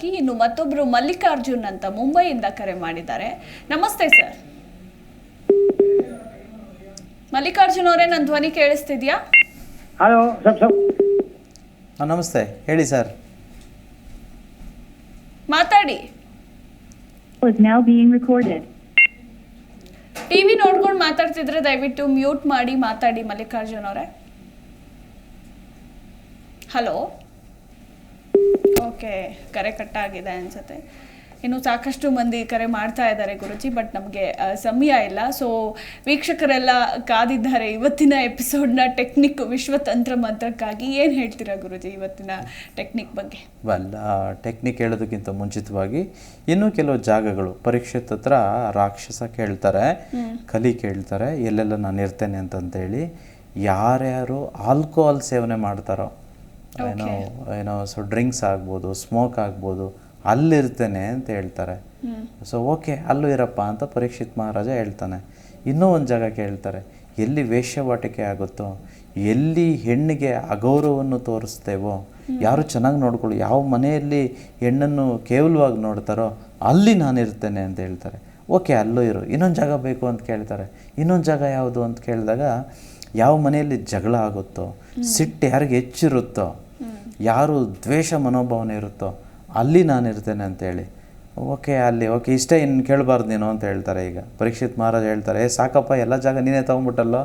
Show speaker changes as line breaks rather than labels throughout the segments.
ಹಾಗಾಗಿ ಇನ್ನು ಮತ್ತೊಬ್ರು ಮಲ್ಲಿಕಾರ್ಜುನ್ ಅಂತ ಮುಂಬೈಯಿಂದ ಕರೆ ಮಾಡಿದ್ದಾರೆ. ನಮಸ್ತೆ ಸರ್. ಮಲ್ಲಿಕಾರ್ಜುನ್ ಅವರೇ ನನ್ನ ಧ್ವನಿ ಕೇಳಿಸ್ತಿದ್ಯಾ?
ಹಲೋ
ನಮಸ್ತೆ. ಹೇಳಿ ಸರ್.
ಮಾತಾಡಿ. ಟಿವಿ ನೋಡ್ಕೊಂಡು ಮಾತಾಡ್ತಿದ್ರೆ ದಯವಿಟ್ಟು ಮ್ಯೂಟ್ ಮಾಡಿ ಮಾತಾಡಿ ಮಲ್ಲಿಕಾರ್ಜುನ್ ಅವರೇ. ಹಲೋ ಓಕೆ ಕರೆ ಕಟ್ಟಾಗಿದೆ ಅನ್ಸುತ್ತೆ. ಇನ್ನು ಸಾಕಷ್ಟು ಮಂದಿ ಕರೆ ಮಾಡ್ತಾ ಇದ್ದಾರೆ ಗುರುಜಿ ಬಟ್ ನಮಗೆ ಸಮಯ ಇಲ್ಲ. ಸೊ ವೀಕ್ಷಕರೆಲ್ಲ ಕಾದಿದ್ದಾರೆ ಇವತ್ತಿನ ಎಪಿಸೋಡ್ನ ಟೆಕ್ನಿಕ್ ವಿಶ್ವ ತಂತ್ರ ಮಂತ್ರಕ್ಕಾಗಿ. ಏನು ಹೇಳ್ತೀರಾ ಗುರುಜಿ ಇವತ್ತಿನ ಟೆಕ್ನಿಕ್ ಬಗ್ಗೆ?
ವೆಲ್ ಟೆಕ್ನಿಕ್ ಹೇಳೋದಕ್ಕಿಂತ ಮುಂಚಿತವಾಗಿ ಇನ್ನೂ ಕೆಲವು ಜಾಗಗಳು. ಪರೀಕ್ಷಿತ ಹತ್ರ ರಾಕ್ಷಸ ಕೇಳ್ತಾರೆ ಕಲಿ ಕೇಳ್ತಾರೆ ಎಲ್ಲೆಲ್ಲ ನಾನು ಇರ್ತೇನೆ ಅಂತಂತೇಳಿ ಯಾರ್ಯಾರು ಆಲ್ಕೋಹಾಲ್ ಸೇವನೆ ಮಾಡ್ತಾರೋ ಏನೋ ಏನೋ ಸೊ ಡ್ರಿಂಕ್ಸ್ ಆಗ್ಬೋದು ಸ್ಮೋಕ್ ಆಗ್ಬೋದು ಅಲ್ಲಿರ್ತೇನೆ ಅಂತ ಹೇಳ್ತಾರೆ. ಸೊ ಓಕೆ ಅಲ್ಲೂ ಇರಪ್ಪ ಅಂತ ಪರೀಕ್ಷಿತ್ ಮಹಾರಾಜ ಹೇಳ್ತಾನೆ. ಇನ್ನೂ ಒಂದು ಜಾಗ ಕೇಳ್ತಾರೆ. ಎಲ್ಲಿ ವೇಶ್ಯವಾಟಿಕೆ ಆಗುತ್ತೋ ಎಲ್ಲಿ ಹೆಣ್ಣಿಗೆ ಅಗೌರವವನ್ನು ತೋರಿಸ್ತೇವೋ ಯಾರು ಚೆನ್ನಾಗಿ ನೋಡ್ಕೊಳ್ಳಿ ಯಾವ ಮನೆಯಲ್ಲಿ ಹೆಣ್ಣನ್ನು ಕೇವಲವಾಗಿ ನೋಡ್ತಾರೋ ಅಲ್ಲಿ ನಾನು ಇರ್ತೇನೆ ಅಂತ ಹೇಳ್ತಾರೆ. ಓಕೆ ಅಲ್ಲೂ ಇರು. ಇನ್ನೊಂದು ಜಾಗ ಬೇಕು ಅಂತ ಕೇಳ್ತಾರೆ. ಇನ್ನೊಂದು ಜಾಗ ಯಾವುದು ಅಂತ ಕೇಳಿದಾಗ ಯಾವ ಮನೆಯಲ್ಲಿ ಜಗಳ ಆಗುತ್ತೋ ಸಿಟ್ಟು ಯಾರಿಗೆ ಹೆಚ್ಚಿರುತ್ತೋ ಯಾರು ದ್ವೇಷ ಮನೋಭಾವನೆ ಇರುತ್ತೋ ಅಲ್ಲಿ ನಾನು ಇರ್ತೇನೆ ಅಂತೇಳಿ ಓಕೆ ಅಲ್ಲಿ ಓಕೆ ಇಷ್ಟೇ ಇನ್ನು ಕೇಳಬಾರ್ದು ನೀನು ಅಂತ ಹೇಳ್ತಾರೆ ಈಗ. ಪರೀಕ್ಷಿತ್ ಮಹಾರಾಜ್ ಹೇಳ್ತಾರೆ "ಏ, ಸಾಕಪ್ಪ ಎಲ್ಲ ಜಾಗ ನೀನೇ ತೊಗೊಂಬಿಟ್ಟಲ್ಲೋ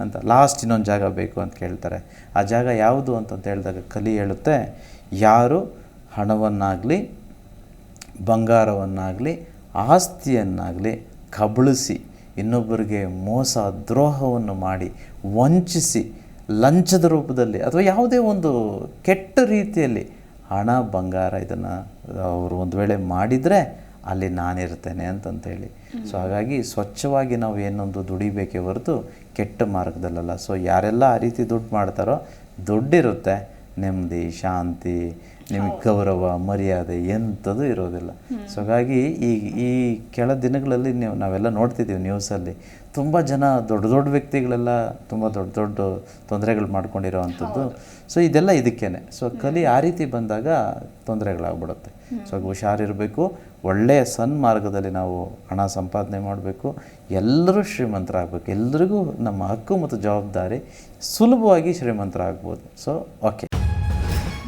ಅಂತ. ಲಾಸ್ಟ್ ಇನ್ನೊಂದು ಜಾಗ ಬೇಕು ಅಂತ ಕೇಳ್ತಾರೆ. ಆ ಜಾಗ ಯಾವುದು ಅಂತಂತ ಹೇಳಿದಾಗ ಕಲಿ ಹೇಳುತ್ತೆ ಯಾರು ಹಣವನ್ನಾಗಲಿ ಬಂಗಾರವನ್ನಾಗಲಿ ಆಸ್ತಿಯನ್ನಾಗಲಿ ಕಬಳಿಸಿ ಇನ್ನೊಬ್ಬರಿಗೆ ಮೋಸ ದ್ರೋಹವನ್ನು ಮಾಡಿ ವಂಚಿಸಿ ಲಂಚದ ರೂಪದಲ್ಲಿ ಅಥವಾ ಯಾವುದೇ ಒಂದು ಕೆಟ್ಟ ರೀತಿಯಲ್ಲಿ ಹಣ ಬಂಗಾರ ಇದನ್ನು ಅವರು ಒಂದು ವೇಳೆ ಮಾಡಿದರೆ ಅಲ್ಲಿ ನಾನಿರ್ತೇನೆ ಅಂತಂತೇಳಿ. ಸೊ ಹಾಗಾಗಿ ಸ್ವಚ್ಛವಾಗಿ ನಾವು ಏನೊಂದು ದುಡಿಬೇಕೇ ಹೊರತು ಕೆಟ್ಟ ಮಾರ್ಗದಲ್ಲಲ್ಲ. ಸೊ ಯಾರೆಲ್ಲ ಆ ರೀತಿ ದುಡ್ಡು ಮಾಡ್ತಾರೋ ದುಡ್ಡಿರುತ್ತೆ. ನೆಮ್ಮದಿ ಶಾಂತಿ ನಿಮಗೆ ಗೌರವ ಮರ್ಯಾದೆ ಎಂಥದ್ದು ಇರೋದಿಲ್ಲ. ಸೊ ಹಾಗಾಗಿ ಈ ಈ ಕೆಳ ದಿನಗಳಲ್ಲಿ ನೀವು ನಾವೆಲ್ಲ ನೋಡ್ತಿದ್ದೀವಿ ನ್ಯೂಸಲ್ಲಿ ತುಂಬ ಜನ ದೊಡ್ಡ ದೊಡ್ಡ ವ್ಯಕ್ತಿಗಳೆಲ್ಲ ತುಂಬ ದೊಡ್ಡ ದೊಡ್ಡ ತೊಂದರೆಗಳು ಮಾಡ್ಕೊಂಡಿರೋ ಅಂಥದ್ದು. ಸೊ ಇದೆಲ್ಲ ಇದಕ್ಕೇನೆ. ಸೊ ಕಲಿ ಆ ರೀತಿ ಬಂದಾಗ ತೊಂದರೆಗಳಾಗ್ಬಿಡುತ್ತೆ. ಸೊ ಹುಷಾರಿರಬೇಕು. ಒಳ್ಳೆಯ ಸನ್ಮಾರ್ಗದಲ್ಲಿ ನಾವು ಹಣ ಸಂಪಾದನೆ ಮಾಡಬೇಕು. ಎಲ್ಲರೂ ಶ್ರೀಮಂತರಾಗಬೇಕು. ಎಲ್ರಿಗೂ ನಮ್ಮ ಹಕ್ಕು ಮತ್ತು ಜವಾಬ್ದಾರಿ ಸುಲಭವಾಗಿ ಶ್ರೀಮಂತರಾಗ್ಬೋದು. So okay